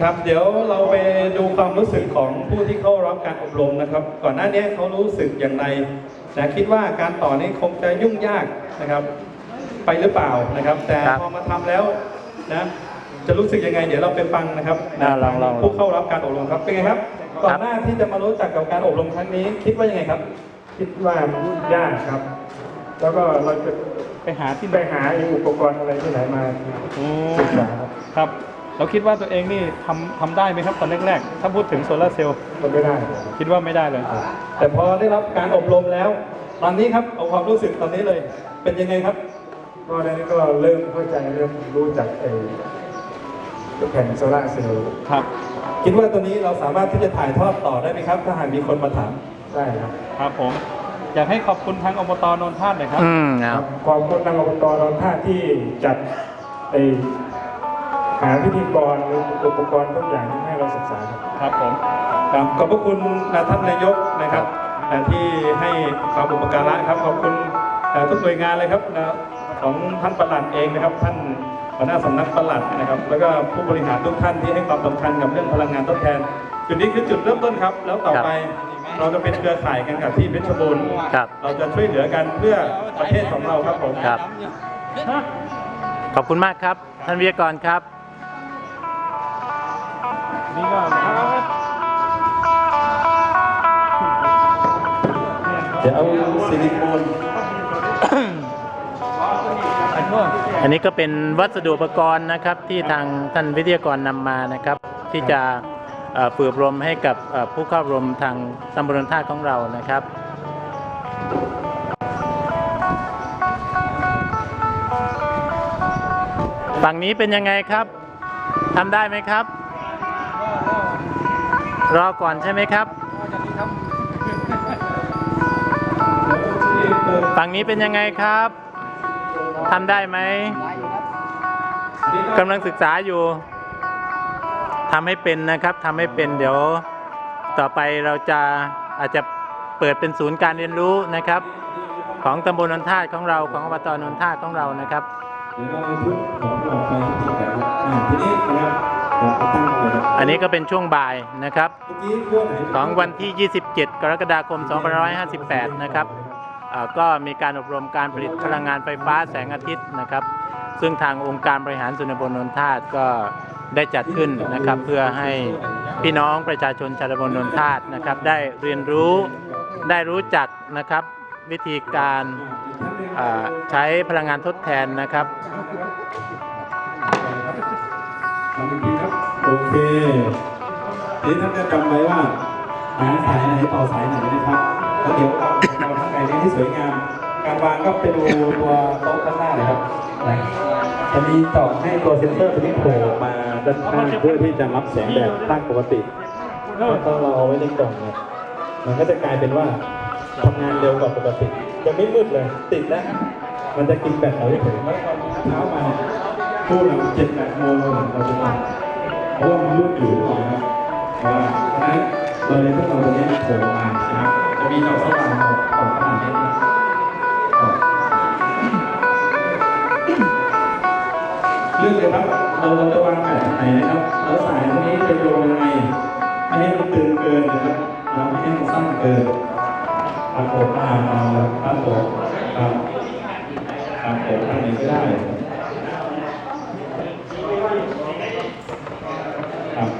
ครับเดี๋ยวเราไปดูความรู้สึกของผู้ที่เข้ารับการอบรมนะครับ ก่อนหน้านี้เขารู้สึกอย่างไรนะคิดว่าการต่อนี้คงจะยุ่งยากนะครับ ไปหรือเปล่านะครับ แต่ครับพอมาทำแล้วนะจะรู้สึกยังไง เดี๋ยวเราไปฟังนะครับอ่าลองลองผู้เข้ารับการอบรมครับเป็นไงครับก่อนหน้าที่จะมารู้จักกับการอบรมครั้งนี้ คิดว่ายังไงครับ คิดว่ามันยากครับ แล้วก็เราจะไปหาที่ไปหาไอ้อุปกรณ์อะไรที่ไหนมาศึกษาครับครับ เราคิดว่าตัวเองนี่ทำทำได้ไหมครับตอนแรกๆ ถ้าพูดถึงโซลาร์เซลล์มันไม่ได้ครับคิดว่าไม่ได้เลย แต่พอได้รับการอบรมแล้ว ตอนนี้ครับเอาความรู้สึกตอนนี้เลย เป็นยังไงครับ ก็ในนี้ก็เริ่มเข้าใจเริ่มรู้จักไอ้แผ่นโซลาร์เซลล์ครับ คิดว่าตัวนี้เราสามารถที่จะถ่ายทอดต่อได้ไหมครับ ถ้าหากมีคนมาถามได้ครับ ครับผม อยากให้ขอบคุณทางอบตนนทาตุหน่อยครับ อืมคเอารับ ขอบคุณทางอบตนนท่าที่จัดไอ้ หาพิธีกรหรืออุปกรณ์ทุกอย่างที่ให้เราศึกษาครับครับผมครับขอบพระคุณนะท่านนายกนะครับนะที่ให้ความอุปการะครับขอบคุณนะทุกหน่วยงานเลยครับนะของท่านประหลัดเองนะครับ ท่านหัวหน้าสำนักประหลัดนะครับ แล้วก็ผู้บริหารทุกท่านที่ให้ความสำคัญกับเรื่องพลังงานทดแทน จุดนี้คือจุดเริ่มต้นครับ แล้วต่อไปเราจะเป็นเครือข่ายกันกับที่เพชรบูรณ์ครับเราจะช่วยเหลือกันเพื่อประเทศของเราครับผมครับขอบคุณมากครับ ท่านวิทยากรครับ นี่ก็เดี๋ยวเอาซิลิโคนอันนู้นอันนี้ก็เป็นวัสดุอุปกรณ์นะครับที่ทางท่านวิทยากรนำมานะครับ ที่จะฝึกอบรมให้กับผู้เข้าอบรมทางตำบลท่าของเรานะครับฝั่งนี้เป็นยังไงครับทำได้ไหมครับ รอก่อนใช่ไหมครับฝั่งนี้เป็นยังไงครับทำได้ไหมกำลังศึกษาอยู่ทำให้เป็นนะครับทำให้เป็นเดี๋ยวต่อไปเราจะอาจจะเปิดเป็นศูนย์การเรียนรู้นะครับ ของตำบลนนท่าของเราของอบตนนท่าของเรานะครับเดี๋ยวเราเอาชุดของเราไปที่แบบทีนี้นะครับ อันนี้ก็เป็นช่วงบ่ายนะครับของวันที่ 27 กรกฎาคม 2558 นะครับก็มีการอบรมการผลิตพลังงานไฟฟ้าแสงอาทิตย์นะครับ ซึ่งทางองค์การบริหารส่วนตำบลนนทาตก็ได้จัดขึ้นนะครับเพื่อให้พี่น้องประชาชนชาวตำบลนนทาตนะครับได้เรียนรู้ได้รู้จักนะครับวิธีการใช้พลังงานทดแทนนะครับ โอเคทีนี้ท่านจะจำไว้ว่าหาสายไหนต่อสายไหนนะครับแล้วเดี๋ยวเราเราทำไงให้สวยงาม การวางก็ไปดูตัวโต๊ะข้างหน้าเลยครับนะจะมีต่อให้ตัวเซ็นเซอร์ตัวนี้โผล่ออกมาด้านข้างเพื่อที่จะรับแสงแดดตั้งปกติแล้วก็เราเอาไว้ในกล่องเนี่ยมันก็จะกลายเป็นว่าทำงานเร็วกว่าปกติจะไม่มืดเลย ติดแล้วมันจะกินแบตเราได้ถึงแล้วตอนเช้ามาพูดหลังเจ็ดแปดโมงเราถึงเราจะมาเพ ราะว่ามันมืดอยู่ก่อนนะครับเพราะว่าเพราะฉะนั้นเราเลยต้องเอาตัวนี้โผล่มานะครับจะมีดอกสว่างออกออกขนาดนี้นะครับเลือกเลยครับเราเราจะวางแบบไหนนะครับแล้วสายตรงนี้จะโยงยังไงไม่ให้มันตึงเกินนะครับเราไม่ให้มันสั้นเกินครับผมอ่าครับผมครับครับผมทางไหนก็ได้ครับ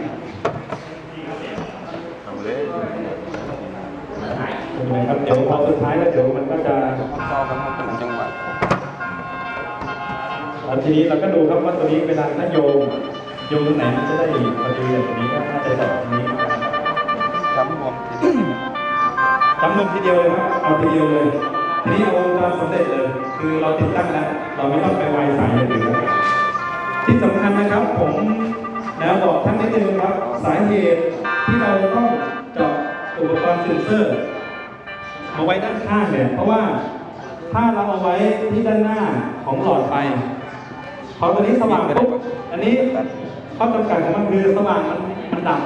เป็นไงครับเดี๋ยวพอสุดท้ายแล้วเดี๋ยวมันก็จะต่อกันมาถึงจังหวัดแล้วทีนี้เราก็ดูครับว่าตัวนี้เวลาถ้าโยงโยงตรงไหนมันจะได้พอดีแบบนี้ก็น่าจะแบบนี้จำรวมทีเดียวจำนวนทีเดียวเลยครับเอาทีเดียวเลยทีนี้เอาวงจรสำเร็จเลย คือเราติดตั้งแล้วเราไม่ต้องไปไวสายอย่างอื่นแล้วที่สำคัญนะครับผมนะบอกท่านนิดนึงครับสาเหตุที่เราต้องเจาะอุปกรณ์เซ็นเซอร์ เอาไว้ด้านข้างเนี่ยเพราะว่าถ้าเราเอาไว้ที่ด้านหน้าของหลอดไฟพอตัวนี้สว่างปุ๊บอันนี้ข้อจำกัดของมันคือสว่างมันมันดับ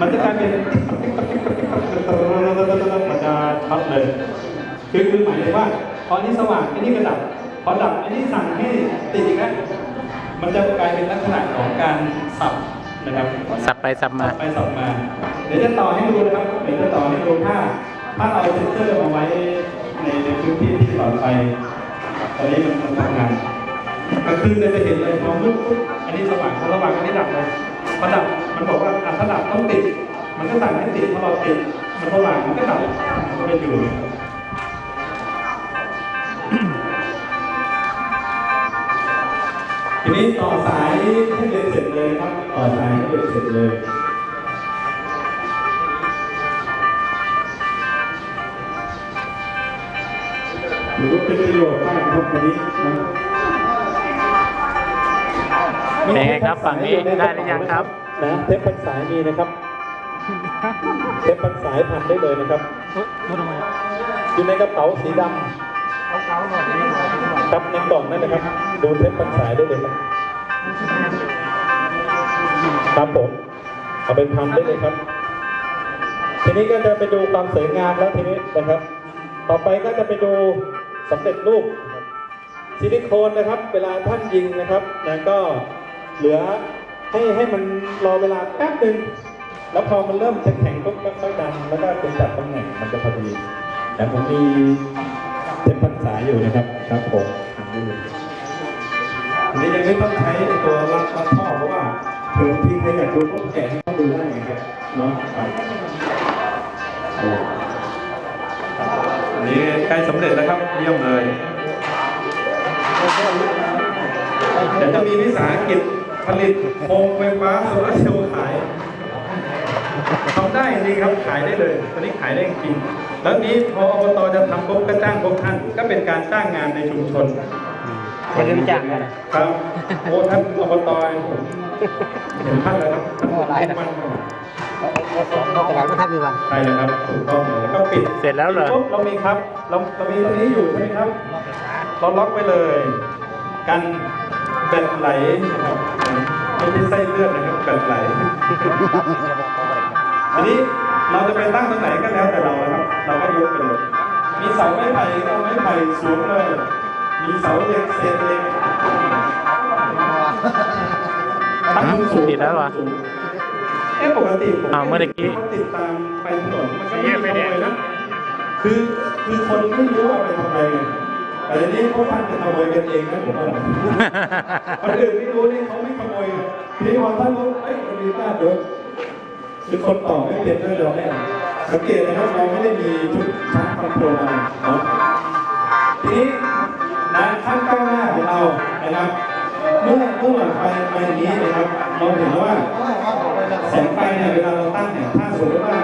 มันจะกลายเป็นมันจะช็อตเลยคือคือหมายถึงว่าพออันนี้สว่างอันนี้ก็ดับพอดับอันนี้สั่งให้ติดอีกแล้วมันจะกลายเป็นลักษณะของการสับนะครับสับไปสับมาไปสับมา เดี๋ยวจะต่อให้ดูนะครับเดี๋ยวจะต่อให้ดูถ้า ถ้าเราเซ็นเซอร์มาไว้ในในพื้นที่ที่หลอดไฟตอนนี้มันมันทำงานกลางคืนเลยจะเห็นเลยมองปุ๊บปุ๊บอันนี้สว่างพอสว่างอันนี้ดับเลยพอดับมันบอกว่าอะถ้าดับต้องติด มันก็สั่งให้ติดพอเราติดมันสว่างมันก็ดับมันก็อยู่ทีนี้ต่อสายให้เรียนเสร็จเลยครับ ต่อสายให้เรียนเสร็จเลย หรือว่าเป็นประโยชน์มากครับวันนี้นะเป็นไงครับฝั่งนี้ได้หรือยังครับ นะเทปพันสายมีนะครับ เทปพันสายพันได้เลยนะครับอยู่ในกระเป๋าสีดำครับในกล่องนั่นนะครับ ดูเทปพันสายได้เลยครับครับผมเอาไปพันได้เลยครับ ทีนี้ก็จะไปดูความสวยงามแล้วทีนี้นะครับ ต่อไปก็จะไปดู สำเร็จรูปซิลิโคนนะครับ เวลาท่านยิงนะครับนะก็เหลือให้ให้มันรอเวลาแป๊บหนึ่งแล้วพอมันเริ่มจะแข็งปุ๊บก็ค่อยดันแล้วก็เป็นจับตำแหน่งมันจะพอดีแต่ผมมีเทปพันสายอยู่นะครับครับผมทำได้เลยอันนี้ยังไม่ต้องใช้ตัวรัดรัดท่อเพราะว่าเผื่อบางทีใครอยากดูก็แกะให้เขาดูได้ไงครับเนาะ ครับโอ้อันนี้ใกล้สำเร็จแล้วครับ เยี่ยมเลย เดี๋ยวจะมีวิสาหกิจผลิตโคมไฟฟ้าโซลาร์เซลล์ขายทำได้จริงครับขายได้เลยตอนนี้ขายได้จริง แล้วนี้พออบตจะทำปุ๊บก็จ้างพวกท่าน ก็เป็นการจ้างงานในชุมชนอย่าลืมจ้างกันครับโอ้ท่านอบตผมเห็นท่านแล้วครับท่านโอ้ หลายนะมันตลาดก็ทับอยู่วันใช่เลยครับถูกต้องเลยแล้วก็ปิดเสร็จแล้วเหรอ ปุ๊บเรามีครับ เราเรามีตรงนี้อยู่ใช่ไหมครับเราล็อกไว้เลย กันแบตไหลนะครับไม่ใช่ไส้เลือดนะครับแบตไหล อันนี้เราจะไปตั้งตรงไหนก็แล้วแต่เรานะครับ เราก็ยกไปเลยมีเสาไม้ไผ่ก็เอาไม้ไผ่สูงเลย มีเสาเหล็กเศษเหล็กตั้งสูงติดแล้วเหรอ เอ๊ะปกติผมอ้าวเมื่อตะกี้ติดตามไปถนนมันก็ไม่มีขโมยนะ คือคือคนไม่รู้ว่าไปทำอะไรไงแต่ทีนี้พวกท่านจะขโมยกันเองนะผมว่าคนอื่นไม่รู้นี่เขาไม่ขโมยทีนี้พอท่านรู้เอ้ยมันมีบ้านเดี๋ยวคือคนต่อไม่เป็นด้วยเราแน่สังเกตนะครับเราไม่ได้มีชุดช้างคอนโทรลอะไรเนาะทีนี้นานขั้นก้าวหน้าของเรานะครับ เมื่อเมื่อหลอดไฟไฟนี้นะครับ เราเห็นว่าแสงไฟเนี่ยเวลาเราตั้งเนี่ยถ้าสมมติว่า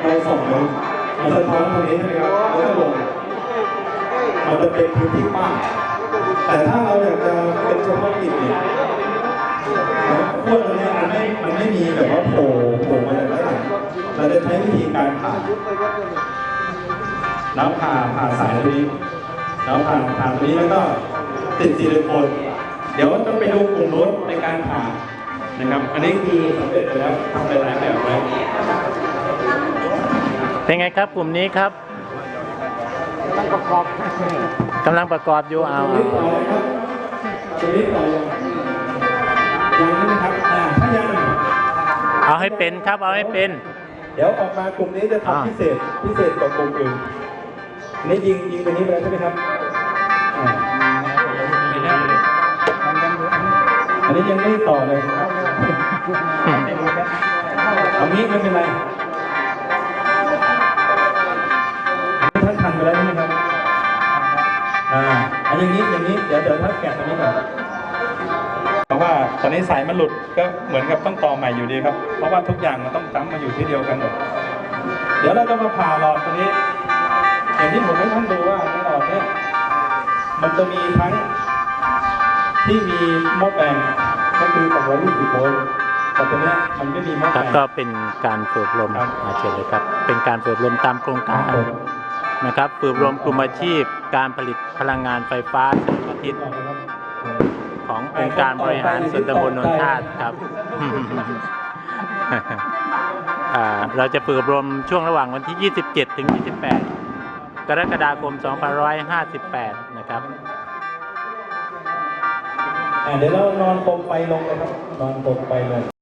เราส่องไปเราสะท้อนตรงนี้ใช่ไหมครับแล้วก็ลงมันจะเป็นพื้นที่กว้างแต่ถ้าเราอยากจะเป็นเฉพาะกิจเนี่ยขั้วตรงเนี้ยมันไม่มันไม่มีแบบว่าโผล่โผล่มาจากด้านหลังเราจะใช้วิธีการผ่าแล้วผ่าผ่าสายตรงนี้แล้วผ่าผ่าตรงนี้แล้วก็ติดซิลิโคนเดี๋ยวจะไปดูกลุ่มรถในการผ่า นะครับ อันนี้คือสำเร็จไปแล้วทำไปหลายแบบไว้เป็นไงครับกลุ่มนี้ครับมันประกอบกำลังประกอบอยู่เอาตรงนี้ต่อเลยครับตรงนี้ต่อยังยังใช่ไหมครับอ่าถ้ายังเอาให้เป็นครับเอาให้เป็น เดี๋ยวออกมากลุ่มนี้จะอ่าทำพิเศษพิเศษกว่ากลุ่มอื่นอันนี้ยิงยิงตัวนี้ไปแล้วใช่ไหมครับอ่าอันนี้ยังไม่ต่อเลย เอางี้ไม่เป็นไรท่านทันไปแล้วใช่ไหมครับ อ่าอันอย่างนี้อย่างนี้เดี๋ยวเดี๋ยวท่านแกะตรงนี้ก่อนเพราะว่าตอนนี้สายมันหลุดก็เหมือนกับต้องต่อใหม่อยู่ดีครับ เพราะว่าทุกอย่างมันต้องจำมาอยู่ที่เดียวกันหมดเดี๋ยวเราจะมาผ่าหลอดตัวนี้ อย่างที่ผมให้ท่านดูว่าในหลอดเนี่ยมันจะมีทั้งที่มีหม้อแปลงก็คือ220โวลต์ แต่ตัวเนี้ยมันไม่มีหม้อคแปลรับงก็เป็นการฝึกลมครับ อาเชิญเลยครับ เป็นการฝึกลมตามโครงการนะครับฝึกรวมกลุ่มอาชีพ การผลิตพลังงานไฟฟ้าแสงอาทิตย์ขององค์การบริหารส่วนตำบลนนทาตครับ อ่าเราจะฝึกอบรมช่วงระหว่างวันที่ 27 ถึง 28 กรกฎาคม 2558 นะครับ อ่าเดี๋ยวเรานอนโคมไฟลงเลยครับ นอนโคมไฟลง